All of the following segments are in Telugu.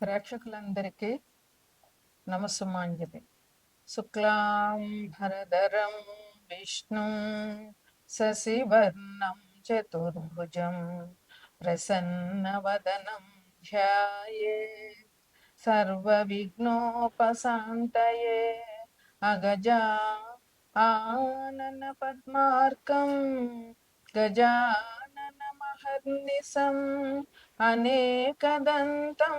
ప్రేక్షకులందరికీ నమస్సుమాంజలి శుక్లాం భరధరం విష్ణు శశివర్ణం చతుర్భుజం ప్రసన్నవదనం ధ్యాయే సర్వవిఘ్నోపశాంతయే అగజా ఆనన పద్మార్కం గజానన మహర్నిశం అనేకదంతం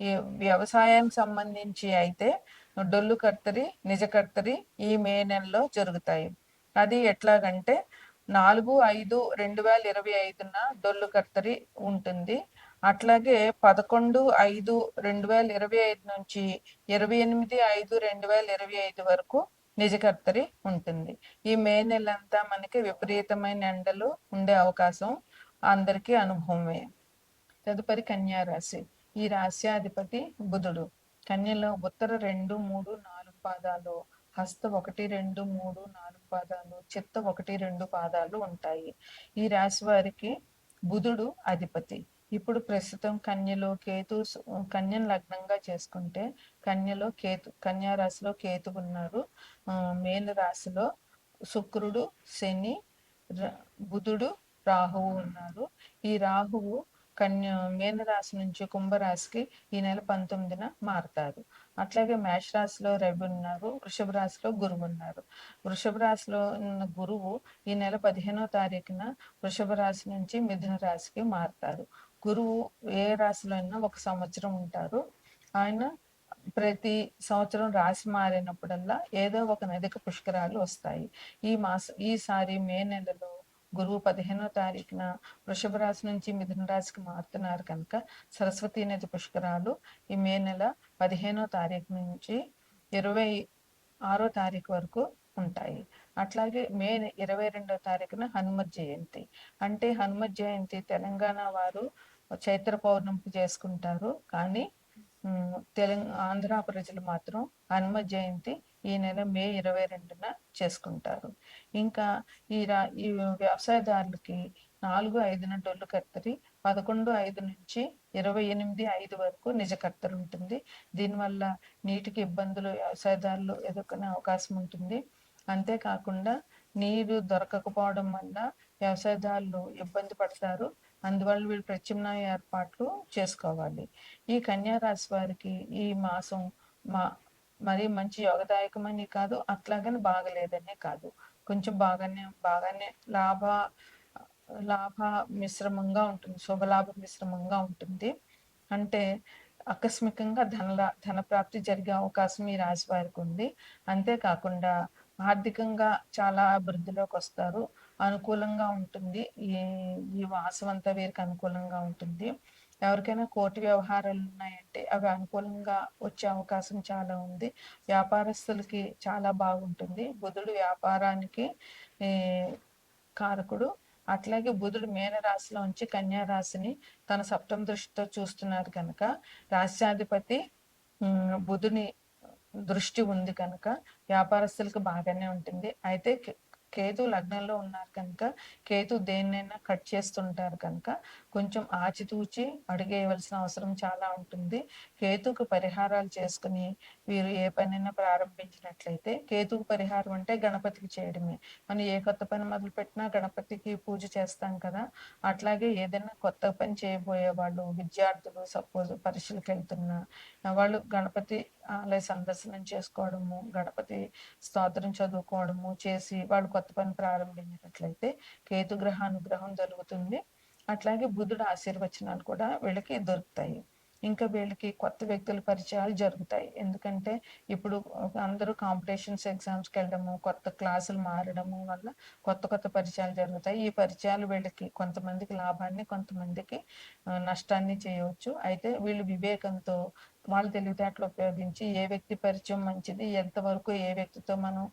ఈ వ్యవసాయానికి సంబంధించి అయితే డొల్లు కర్తరి నిజ కర్తరి ఈ మే నెలలో జరుగుతాయి. అది ఎట్లాగంటే నాలుగు ఐదు రెండు వేల ఇరవై ఐదున డొల్లు కర్తరి ఉంటుంది. అట్లాగే పదకొండు ఐదు రెండు వేల ఇరవై ఐదు నుంచి ఇరవై ఎనిమిది ఐదు రెండు వేల ఇరవై ఐదు వరకు నిజకర్తరి ఉంటుంది. ఈ మే నెలంతా మనకి విపరీతమైన ఎండలు ఉండే అవకాశం అందరికీ అనుభవమే. తదుపరి కన్యారాశి. ఈ రాశ్యాధిపతి బుధుడు. కన్యలో ఉత్తర రెండు మూడు నాలుగు పాదాలు హస్త ఒకటి రెండు మూడు నాలుగు పాదాలు చిత్త ఒకటి రెండు పాదాలు ఉంటాయి. ఈ రాశి వారికి బుధుడు అధిపతి. ఇప్పుడు ప్రస్తుతం కన్యలో కేతు కన్యను లగ్నంగా చేసుకుంటే కన్యలో కేతు కన్యా రాశిలో కేతు ఉన్నారు. మేలు మేన రాశిలో శుక్రుడు శని ర- బుధుడు రాహువు ఉన్నారు. ఈ రాహువు కన్య మీనరాశి నుంచి కుంభరాశికి ఈ నెల పంతొమ్మిదిన మారుతారు. అట్లాగే మేష రాశిలో రవి ఉన్నారు వృషభ రాశిలో గురువు ఉన్నారు. వృషభ రాశిలో ఉన్న గురువు ఈ నెల పదిహేనో తారీఖున వృషభ రాశి నుంచి మిథున రాశికి మారుతారు. గురువు ఏ రాశిలో అయినా ఒక సంవత్సరం ఉంటారు. ఆయన ప్రతి సంవత్సరం రాశి మారినప్పుడల్లా ఏదో ఒక నదిక పుష్కరాలు వస్తాయి. ఈ మాస ఈసారి మే నెలలో గురువు పదిహేనో తారీఖున వృషభ రాశి నుంచి మిథున రాశికి మారుతున్నారు కనుక సరస్వతీ నది పుష్కరాలు. ఈ మే నెల పదిహేనో తారీఖు నుంచి ఇరవై ఆరో తారీఖు వరకు ఉంటాయి. అట్లాగే మే ఇరవై రెండో తారీఖున హనుమత్ జయంతి. అంటే హనుమత్ జయంతి తెలంగాణ వారు చైత్ర పౌర్ణమికి చేసుకుంటారు. కానీ తెలంగాణ ఆంధ్ర ప్రజలు మాత్రం హనుమ జయంతి ఈ నెల మే ఇరవై రెండున చేసుకుంటారు. ఇంకా ఈ రా ఈ వ్యవసాయదారులకి నాలుగు ఐదున డొల్లు కత్తరి పదకొండు ఐదు నుంచి ఇరవై ఎనిమిది ఐదు వరకు నిజ కత్తరి ఉంటుంది. దీనివల్ల నీటికి ఇబ్బందులు వ్యవసాయదారులు ఎదుర్కొనే అవకాశం ఉంటుంది. అంతేకాకుండా నీరు దొరకకపోవడం వల్ల వ్యవసాయదారులు ఇబ్బంది పడతారు. అందువల్ల వీళ్ళు ప్రత్యామ్నాయ ఏర్పాట్లు చేసుకోవాలి. ఈ కన్యా రాశి వారికి ఈ మాసం మా మరి మంచి యోగదాయకమని కాదు అట్లాగని బాగలేదనే కాదు. కొంచెం బాగానే బాగానే లాభ లాభ మిశ్రమంగా ఉంటుంది శుభలాభ మిశ్రమంగా ఉంటుంది. అంటే ఆకస్మికంగా ధన ధన ప్రాప్తి జరిగే అవకాశం ఈ రాశి వారికి ఉంది. అంతేకాకుండా ఆర్థికంగా చాలా అభివృద్ధిలోకి వస్తారు అనుకూలంగా ఉంటుంది. ఈ ఈ మాసం అంతా వీరికి అనుకూలంగా ఉంటుంది. ఎవరికైనా కోర్టు వ్యవహారాలు ఉన్నాయంటే అవి అనుకూలంగా వచ్చే అవకాశం చాలా ఉంది. వ్యాపారస్తులకి చాలా బాగుంటుంది. బుధుడు వ్యాపారానికి కారకుడు. అట్లాగే బుధుడు మేన రాశిలో ఉంచి కన్యా రాశిని తన సప్తమ దృష్టితో చూస్తున్నారు కనుక రాష్ట్రాధిపతి బుధుని దృష్టి ఉంది కనుక వ్యాపారస్తులకు బాగానే ఉంటుంది. అయితే కేతు లగ్నంలో ఉన్నారు కనుక కేతు దేన్నైనా కట్ చేస్తుంటారు కనుక కొంచెం ఆచితూచి అడిగేయవలసిన అవసరం చాలా ఉంటుంది. కేతుకు పరిహారాలు చేసుకుని వీరు ఏ పనైనా ప్రారంభించినట్లయితే కేతుకు పరిహారం అంటే గణపతికి చేయడమే. మనం ఏ కొత్త పని మొదలు పెట్టినా గణపతికి పూజ చేస్తాం కదా అట్లాగే ఏదైనా కొత్త పని చేయబోయే వాళ్ళు విద్యార్థులు సపోజ్ పరీక్షలకు వెళ్తున్నా వాళ్ళు గణపతి ఆలయ సందర్శనం చేసుకోవడము గణపతి స్తోత్రం చదువుకోవడము చేసి వాళ్ళు కొత్త పని ప్రారంభించినట్లయితే కేతు గ్రహ అనుగ్రహం జరుగుతుంది. అట్లాగే బుధుడు ఆశీర్వచనాలు కూడా వీళ్ళకి దొరుకుతాయి. ఇంకా వీళ్ళకి కొత్త వ్యక్తుల పరిచయాలు జరుగుతాయి. ఎందుకంటే ఇప్పుడు అందరూ కాంపిటీషన్స్ ఎగ్జామ్స్కి వెళ్ళడము కొత్త క్లాసులు మారడము వల్ల కొత్త కొత్త పరిచయాలు జరుగుతాయి. ఈ పరిచయాలు వీళ్ళకి కొంతమందికి లాభాన్ని కొంతమందికి నష్టాన్ని చేయవచ్చు. అయితే వీళ్ళు వివేకంతో వాళ్ళ తెలివితేటలు ఉపయోగించి ఏ వ్యక్తి పరిచయం మంచిది ఎంతవరకు ఏ వ్యక్తితో మనం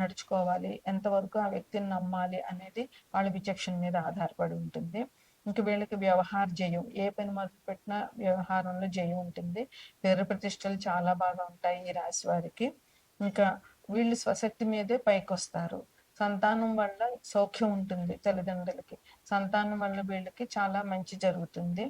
నడుచుకోవాలి ఎంతవరకు ఆ వ్యక్తిని నమ్మాలి అనేది వాళ్ళ విచక్షణ మీద ఆధారపడి ఉంటుంది. ఇంక వీళ్ళకి వ్యవహార జయం ఏ పని మొదలు పెట్టినా వ్యవహారంలో జయం ఉంటుంది. పేరు ప్రతిష్టలు చాలా బాగా ఉంటాయి ఈ రాశి వారికి. ఇంకా వీళ్ళు స్వశక్తి మీదే పైకి వస్తారు సంతానం వల్ల సౌఖ్యం ఉంటుంది తల్లిదండ్రులకి. సంతానం వల్ల వీళ్ళకి చాలా మంచి జరుగుతుంది.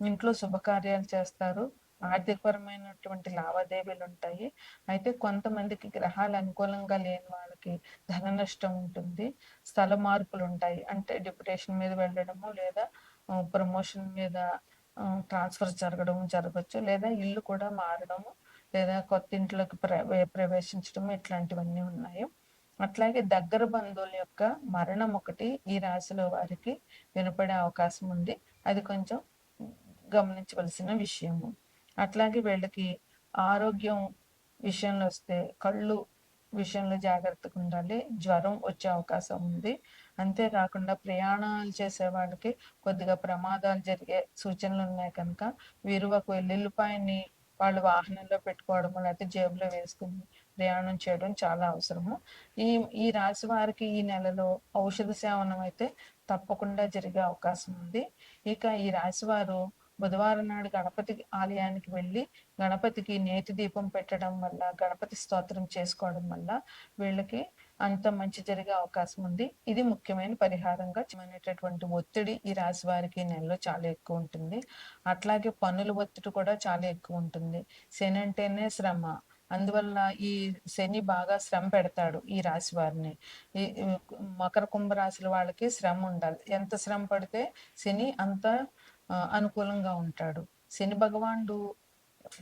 ఇంట్లో శుభకార్యాలు చేస్తారు. ఆర్థికపరమైనటువంటి లావాదేవీలు ఉంటాయి అయితే కొంతమందికి గ్రహాలు అనుకూలంగా లేని వాళ్ళకి ధన నష్టం ఉంటుంది స్థల మార్పులు ఉంటాయి అంటే డిప్యుటేషన్ మీద వెళ్ళడము లేదా ప్రమోషన్ మీద ట్రాన్స్ఫర్ జరగడం జరగచ్చు లేదా ఇల్లు కూడా మారడము లేదా కొత్త ఇంట్లోకి ప్రవేశించడం ఇట్లాంటివన్నీ ఉన్నాయి. అట్లాగే దగ్గర బంధువుల యొక్క మరణం ఒకటి ఈ రాశిలో వారికి వినపడే అవకాశం ఉంది అది కొంచెం గమనించవలసిన విషయము. అట్లాగే వీళ్ళకి ఆరోగ్యం విషయంలో వస్తే కళ్ళు విషయంలో జాగ్రత్తగా ఉండాలి జ్వరం వచ్చే అవకాశం ఉంది. అంతేకాకుండా ప్రయాణాలు చేసే వాళ్ళకి కొద్దిగా ప్రమాదాలు జరిగే సూచనలు ఉన్నాయి కనుక వీరు ఒక వెల్లుల్లిపాయని వాళ్ళు వాహనంలో పెట్టుకోవడం లేకపోతే జేబులో వేసుకుని ప్రయాణం చేయడం చాలా అవసరము. ఈ ఈ రాశి వారికి ఈ నెలలో ఔషధ సేవనం అయితే తప్పకుండా జరిగే అవకాశం ఉంది. ఇక ఈ రాశి వారు బుధవారం నాడు గణపతి ఆలయానికి వెళ్ళి గణపతికి నేతి దీపం పెట్టడం వల్ల గణపతి స్తోత్రం చేసుకోవడం వల్ల వీళ్ళకి అంత మంచి జరిగే అవకాశం ఉంది. ఇది ముఖ్యమైన పరిహారంగా అనేటటువంటి ఒత్తిడి ఈ రాశి వారికి నెలలో చాలా ఎక్కువ ఉంటుంది. అట్లాగే పనుల ఒత్తిడి కూడా చాలా ఎక్కువ ఉంటుంది. శని అంటేనే శ్రమ. అందువల్ల ఈ శని బాగా శ్రమ పెడతాడు ఈ రాశి వారిని. ఈ మకర కుంభ రాశుల వాళ్ళకి శ్రమ ఉండాలి. ఎంత శ్రమ పడితే శని అంత అనుకూలంగా ఉంటాడు. శని భగవానుడు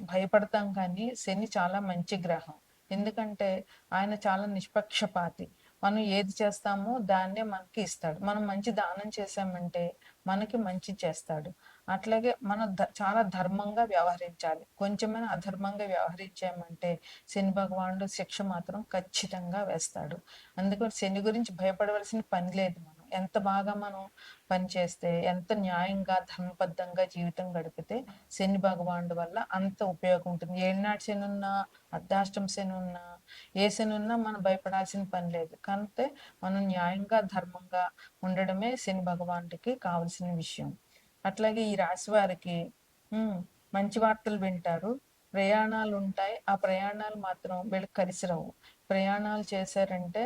భయపడతాం కానీ శని చాలా మంచి గ్రహం. ఎందుకంటే ఆయన చాలా నిష్పక్షపాతి. మనం ఏది చేస్తామో దాన్నే మనకి ఇస్తాడు. మనం మంచి దానం చేసామంటే మనకి మంచి చేస్తాడు. అట్లాగే మనం చాలా ధర్మంగా వ్యవహరించాలి. కొంచెమైనా అధర్మంగా వ్యవహరించామంటే శని భగవానుడు శిక్ష మాత్రం ఖచ్చితంగా వేస్తాడు. అందుకని శని గురించి భయపడవలసిన పని లేదు మనం. ఎంత బాగా మనం పనిచేస్తే ఎంత న్యాయంగా ధర్మబద్ధంగా జీవితం గడిపితే శని భగవానుడి వల్ల అంత ఉపయోగం ఉంటుంది. ఏనాటి శని ఉన్నా అర్ధాష్టం శని ఉన్నా ఏ శని ఉన్నా మనం భయపడాల్సిన పని లేదు. కాకపోతే మనం న్యాయంగా ధర్మంగా ఉండడమే శని భగవానుడికి కావలసిన విషయం. అట్లాగే ఈ రాశి వారికి మంచి వార్తలు వింటారు. ప్రయాణాలు ఉంటాయి ఆ ప్రయాణాలు మాత్రం వీళ్ళకి కలిసి రావు ప్రయాణాలు చేశారంటే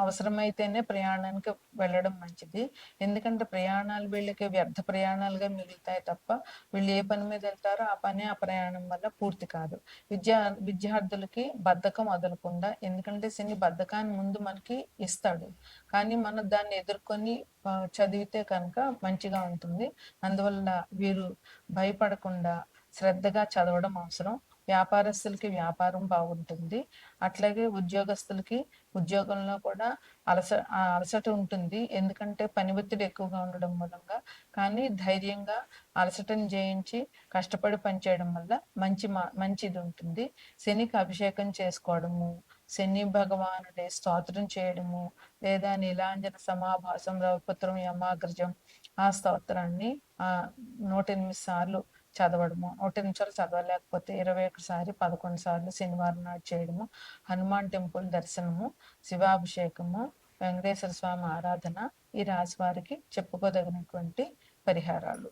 అవసరమైతేనే ప్రయాణానికి వెళ్ళడం మంచిది. ఎందుకంటే ప్రయాణాలు వీళ్ళకి వ్యర్థ ప్రయాణాలుగా మిగులుతాయి తప్ప వీళ్ళు ఏ పని మీద వెళ్తారో ఆ పని ఆ ప్రయాణం వల్ల పూర్తి కాదు. విద్యా విద్యార్థులకి బద్ధకం వదలకుండా ఎందుకంటే శని బద్ధకాన్ని ముందు మనకి ఇస్తాడు. కానీ మనం దాన్ని ఎదుర్కొని చదివితే కనుక మంచిగా ఉంటుంది. అందువల్ల వీరు భయపడకుండా శ్రద్ధగా చదవడం అవసరం. వ్యాపారస్తులకి వ్యాపారం బాగుంటుంది. అట్లాగే ఉద్యోగస్తులకి ఉద్యోగంలో కూడా అలస అలసట ఉంటుంది. ఎందుకంటే పని ఒత్తిడి ఎక్కువగా ఉండడం మూలంగా. కానీ ధైర్యంగా అలసటను జయించి కష్టపడి పనిచేయడం వల్ల మంచి మంచిది ఉంటుంది. శనికి అభిషేకం చేసుకోవడము శని భగవానుడి స్తోత్రం చేయడము లేదా నీలాంజన సమాభాసం రవిపుత్రం యమాగ్రజం ఆ స్తోత్రాన్ని ఆ నూట ఎనిమిది సార్లు చదవడము ఒకటి నిమిషాలు చదవలేకపోతే ఇరవై ఒకసారి పదకొండు సార్లు శనివారం నాడు చేయడము హనుమాన్ టెంపుల్ దర్శనము శివాభిషేకము వెంకటేశ్వర స్వామి ఆరాధన ఈ రాశి వారికి చెప్పుకోదగినటువంటి పరిహారాలు.